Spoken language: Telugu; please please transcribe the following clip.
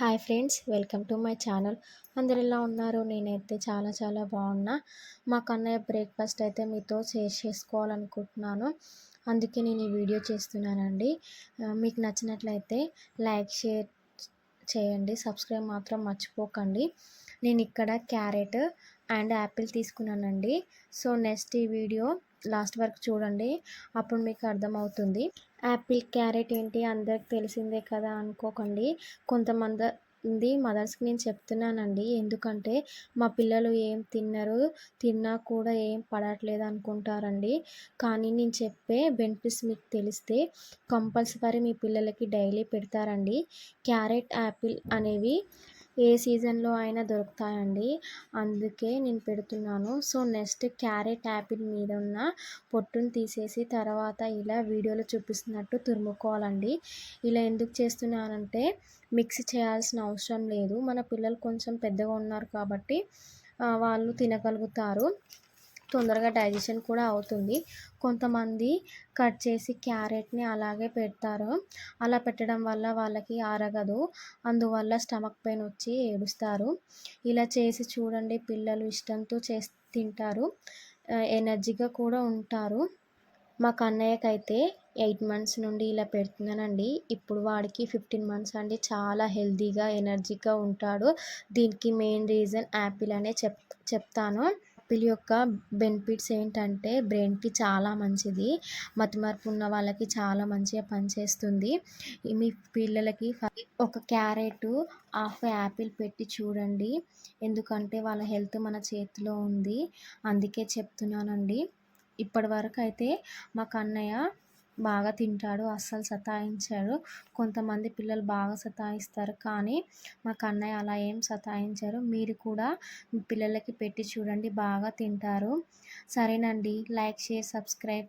Hi friends welcome to my channel. అందరు ఎలా ఉన్నారు? నేనైతే చాలా చాలా బాగున్నా. మా కన్నయ్య బ్రేక్ఫాస్ట్ అయితే మీతో షేర్ చేసుకోవాలనుకుంటున్నాను. అందుకే నేను ఈ వీడియో చేస్తున్నానండి. మీకు నచ్చినట్లయితే లైక్ షేర్ చేయండి. సబ్స్క్రైబ్ మాత్రం మర్చిపోకండి. నేను ఇక్కడ క్యారెట్ అండ్ యాపిల్ తీసుకున్నానండి. సో నెక్స్ట్ ఈ వీడియో లాస్ట్ వరకు చూడండి అప్పుడు మీకు అర్థమవుతుంది. యాపిల్ క్యారెట్ ఏంటి? అందరికి తెలిసిందే కదా అనుకోకండి. కొంతమంది మదర్స్కి నేను చెప్తున్నానండి. ఎందుకంటే మా పిల్లలు ఏం తిన్నారు తిన్నా కూడా ఏం పడట్లేదు అనుకుంటారండి. కానీ నేను చెప్పే బెనిఫిట్స్ మీకు తెలిస్తే కంపల్సరీ మీ పిల్లలకి డైలీ పెడతారండి. క్యారెట్ యాపిల్ అనేవి ఏ సీజన్లో అయినా దొరుకుతాయండి. అందుకే నేను పెడుతున్నాను. సో నెక్స్ట్ క్యారెట్ యాపిల్ మీద ఉన్న పొట్టును తీసేసి తర్వాత ఇలా వీడియోలో చూపిస్తున్నట్టు తురుముకోవాలండి. ఇలా ఎందుకు చేస్తున్నానంటే మిక్స్ చేయాల్సిన అవసరం లేదు. మన పిల్లలు కొంచెం పెద్దగా ఉన్నారు కాబట్టి వాళ్ళు తినగలుగుతారు. తొందరగా డైజెషన్ కూడా అవుతుంది. కొంతమంది కట్ చేసి క్యారెట్ని అలాగే పెడతారు. అలా పెట్టడం వల్ల వాళ్ళకి ఆరగదు. అందువల్ల స్టమక్ పెయిన్ వచ్చి ఏడుస్తారు. ఇలా చేసి చూడండి పిల్లలు ఇష్టంతో చేసి తింటారు. ఎనర్జీగా కూడా ఉంటారు. మా కన్నయ్యకైతే ఎయిట్ మంత్స్ నుండి ఇలా పెడుతున్నానండి. ఇప్పుడు వాడికి ఫిఫ్టీన్ మంత్స్ అండి. చాలా హెల్తీగా ఎనర్జీగా ఉంటాడు. దీనికి మెయిన్ రీజన్ యాపిల్ అనే చెప్ చెప్తాను. యాపిల్ యొక్క బెనిఫిట్స్ ఏంటంటే బ్రెయిన్కి చాలా మంచిది. మతిమరుపు ఉన్న వాళ్ళకి చాలా మంచిగా పనిచేస్తుంది మీ పిల్లలకి ఒక క్యారెట్ హాఫ్ యాపిల్ పెట్టి చూడండి. ఎందుకంటే వాళ్ళ హెల్త్ మన చేతిలో ఉంది. అందుకే చెప్తున్నానండి. ఇప్పటి వరకు అయితే మా కన్నయ్య బాగా తింటాడు అస్సలు సతాయించాడు. కొంతమంది పిల్లలు బాగా సతాయిస్తారు. కానీ మా కన్నయ్య అలా ఏం సతాయించారు. మీరు కూడా మీ పిల్లలకి పెట్టి చూడండి బాగా తింటారు. సరేనండి. Like share subscribe.